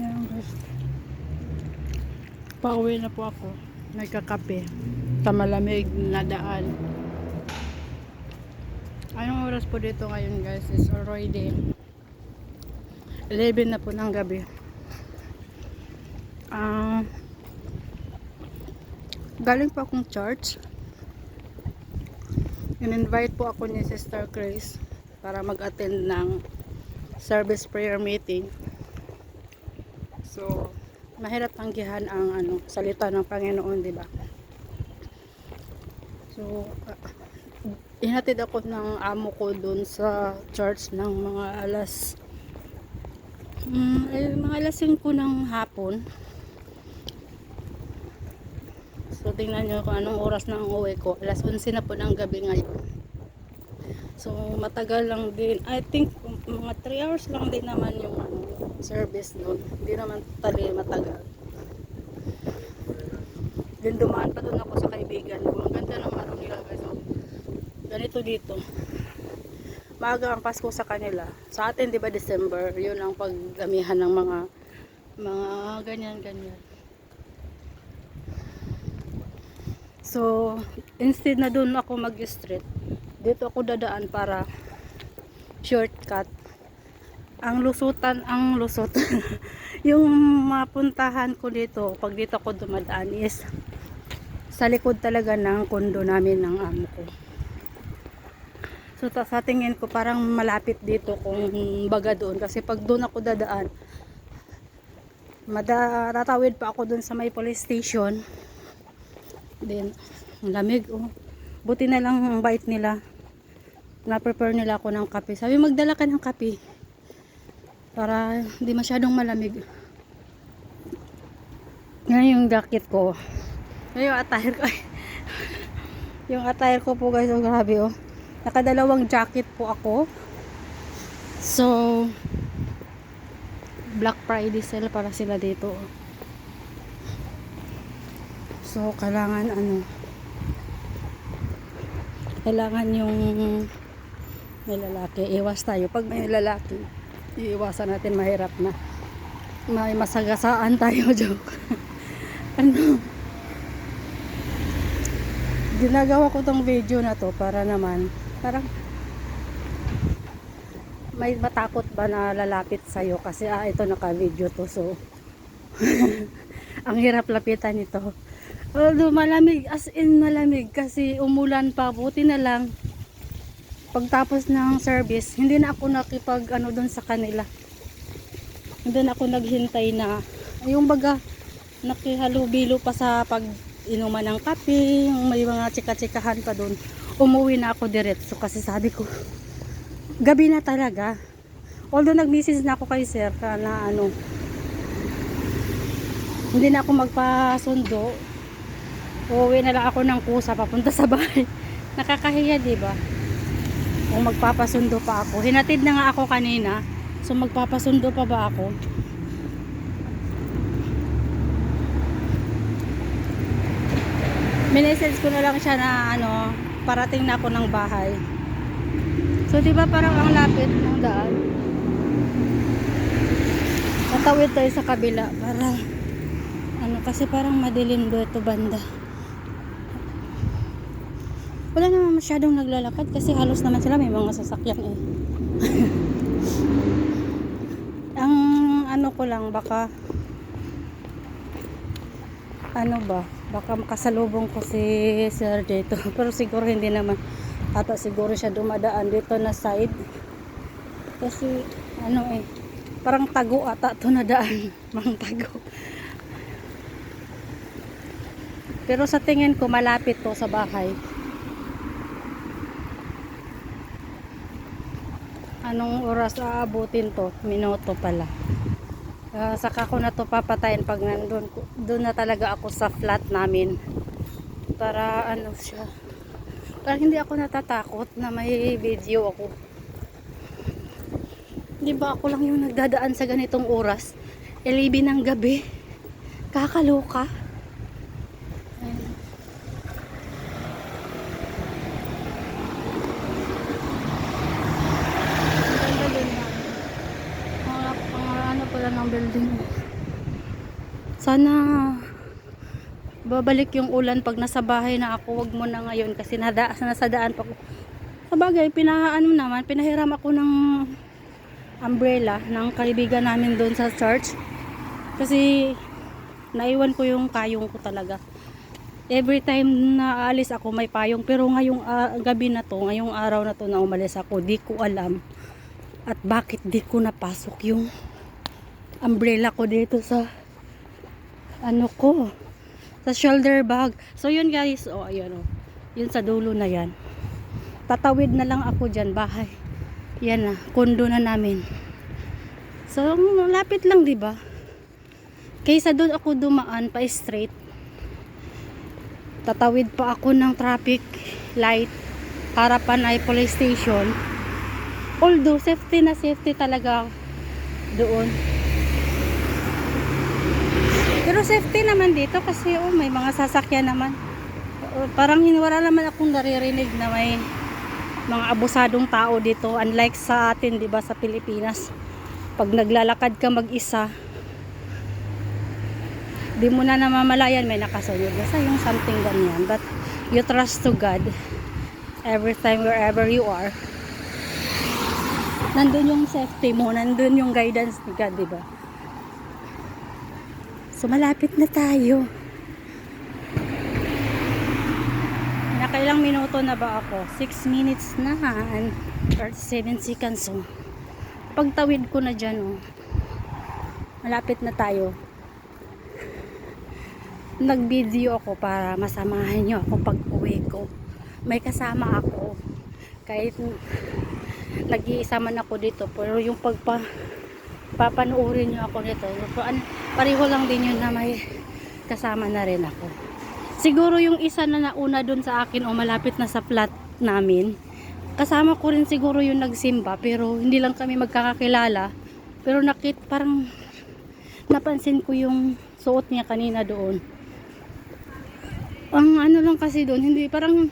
Ayan guys. Pauwi na po ako. Nagkakape. Sa malamig na daan. Anong oras po dito ngayon guys is already 11 na po ng gabi. Ah, galing po akong church. In-invite po ako ni Sister Grace para mag-attend ng service prayer meeting. Mahirap tanggihan ang ano, salita ng Panginoon, di ba? So, uh, inatid ako ng amo ko doon sa church ng mga alas mm, ay, mga alas 5 ng hapon. So, tingnan nyo kung anong oras na ang uwi ko. Alas 11 na po ng gabi ngayon. So, matagal lang din. I think, mga 3 hours lang din naman yung ano, service doon. Hindi naman tali matagal. Then, dumaan pa doon ako sa kaibigan ko. Ang ganda ng ano nila guys. So, ganito dito. Maaga ang Pasko sa kanila. Sa atin, di ba, December, yun ang paggamihan ng mga mga ganyan-ganyan. So, instead na doon ako mag-street, dito ako dadaan para shortcut. Ang lusutan, ang lusot. yung mapuntahan ko dito, pag dito ako dumadaan is sa likod talaga ng kondo namin ng amo ko. So, sa tingin ko parang malapit dito kung baga doon. Kasi pag doon ako dadaan, madaratawid pa ako doon sa may police station. Then, lamig, oh. Buti na lang ang bait nila. Na-prepare nila ako ng kape. Sabi, magdala ka ng kape. Para hindi masyadong malamig. Ngayon yung jacket ko. Ngayon yung attire ko. yung attire ko po guys, oh, grabe oh. Nakadalawang jacket po ako. So, Black Friday sale para sila dito. So, kailangan ano, kailangan yung may lalaki, iwas tayo. Pag may lalaki, iiwasan natin mahirap na. May masagasaan tayo, joke. ano, ginagawa ko tong video na to para naman, parang, may matakot ba na lalapit sa'yo kasi ah, ito naka-video to so ang hirap lapitan ito Although malamig, as in malamig kasi umulan pa, buti na lang pagtapos ng service, hindi na ako nakipag ano doon sa kanila. Hindi na ako naghintay na yung baga nakihalubilo pa sa pag inuman ng kape, yung may mga chika-chikahan pa doon. Umuwi na ako diretso kasi sabi ko gabi na talaga. Although nag-message na ako kay sir na ano hindi na ako magpasundo Uuwi na lang ako ng kusa papunta sa bahay. Nakakahiya, di ba? Kung magpapasundo pa ako. Hinatid na nga ako kanina. So magpapasundo pa ba ako? Minessage ko na lang siya na ano, parating na ako ng bahay. So di ba parang ang lapit ng daan? Tatawid tayo sa kabila para ano kasi parang madilim do ito banda. Wala naman masyadong naglalakad kasi halos naman sila may mga sasakyan eh. Ang ano ko lang baka ano ba baka makasalubong ko si sir dito. Pero siguro hindi naman. Ata siguro siya dumadaan dito na side. Kasi ano eh parang tago ata to na daan. Mang tago. Pero sa tingin ko malapit to sa bahay anong oras aabutin to? Minuto pala. Ah, saka ko na to papatayin pag nandun doon na talaga ako sa flat namin. Para ano siya. Para hindi ako natatakot na may video ako. Di ba ako lang yung nagdadaan sa ganitong oras? 11 ng gabi. Kakaloka Ayan. Pala ng building. Sana babalik yung ulan pag nasa bahay na ako. Wag mo na ngayon kasi nada, nasa daan pa ko. Sa bagay, pinaano naman, pinahiram ako ng umbrella ng kaibigan namin doon sa church. Kasi naiwan ko yung kayong ko talaga. Every time na aalis ako may payong pero ngayong ah, gabi na to, ngayong araw na to na umalis ako, di ko alam at bakit di ko napasok yung umbrella ko dito sa ano ko sa shoulder bag. So yun guys, oh ayan oh. Yun sa dulo na yan. Tatawid na lang ako diyan bahay. Yan na, kondo na namin. So lapit lang 'di ba? Kaysa doon ako dumaan pa straight. Tatawid pa ako ng traffic light. Harapan ay police station. Although safety na safety talaga doon. Pero safety naman dito kasi oh, may mga sasakyan naman. Oh, parang hin- wala naman akong naririnig na may mga abusadong tao dito. Unlike sa atin 'di ba sa Pilipinas. Pag naglalakad ka mag-isa, di mo na namamalayan. May nakasunod basta yung something ganyan. But you trust to God every time wherever you are. Nandun yung safety mo nandun yung guidance ni God di ba so malapit na tayo. Nakailang minuto na ba ako? 6 minutes na and 37 seconds so pagtawid ko na dyan oh. Malapit na tayo. Nag-video ako para masamahan nyo ako pag uwi ko. May kasama ako. Kahit nag-iisa man ako dito, pero yung pagpa papanoorin nyo ako nito, so, an- pareho lang din yun na may kasama na rin ako. Siguro yung isa na nauna dun sa akin o malapit na sa flat namin, kasama ko rin siguro yung nagsimba, pero hindi lang kami magkakakilala. Pero nakit parang napansin ko yung suot niya kanina doon ang ano lang kasi doon, hindi parang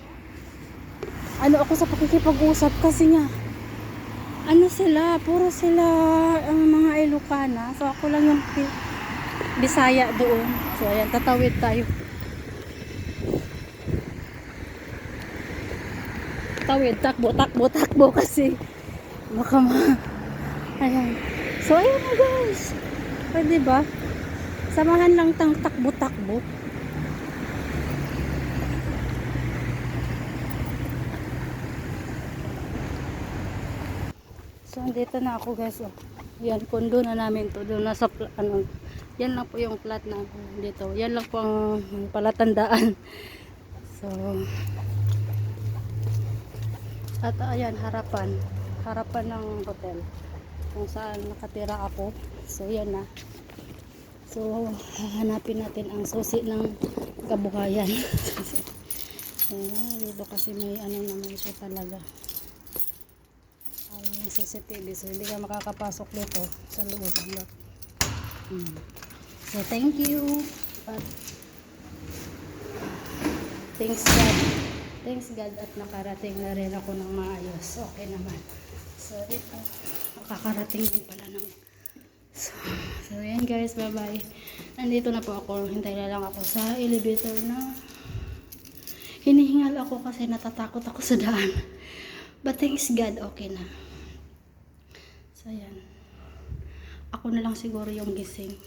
ano ako sa pakikipag-usap kasi nga ano sila, puro sila ang mga Ilocana. So ako lang yung Bisaya doon. So ayan, tatawid tayo. Tawid, takbo, takbo, takbo kasi baka ma ayan. So ayan na guys. Pwede ba? Samahan lang tang takbo-takbo. So, andito na ako guys. Oh. Yan, kondo na namin to. Doon nasa, ano, yan lang po yung flat na dito. Yan lang po ang palatandaan. So, at ayan, harapan. Harapan ng hotel. Kung saan nakatira ako. So, yan na. So, hahanapin natin ang susi ng kabuhayan. Ayan, dito kasi may ano naman siya talaga yung CCTV so hindi ka makakapasok dito sa loob. Hanggang hmm. so thank you. At thanks God. Thanks God at nakarating na rin ako ng maayos. Okay naman. So ito makakarating din pala ng so, so yan guys. Bye bye nandito na po ako. Hintay na lang ako sa elevator na hinihingal ako kasi natatakot ako sa daan. But thanks God, okay na. So, ayan. Ako na lang siguro yung gising.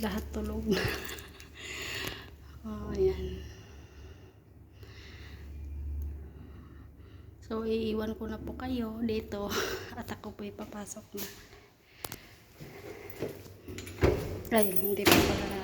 Lahat tulog oh, ayan. So, iiwan ko na po kayo dito. At ako po ipapasok na. Ay, hindi pa pala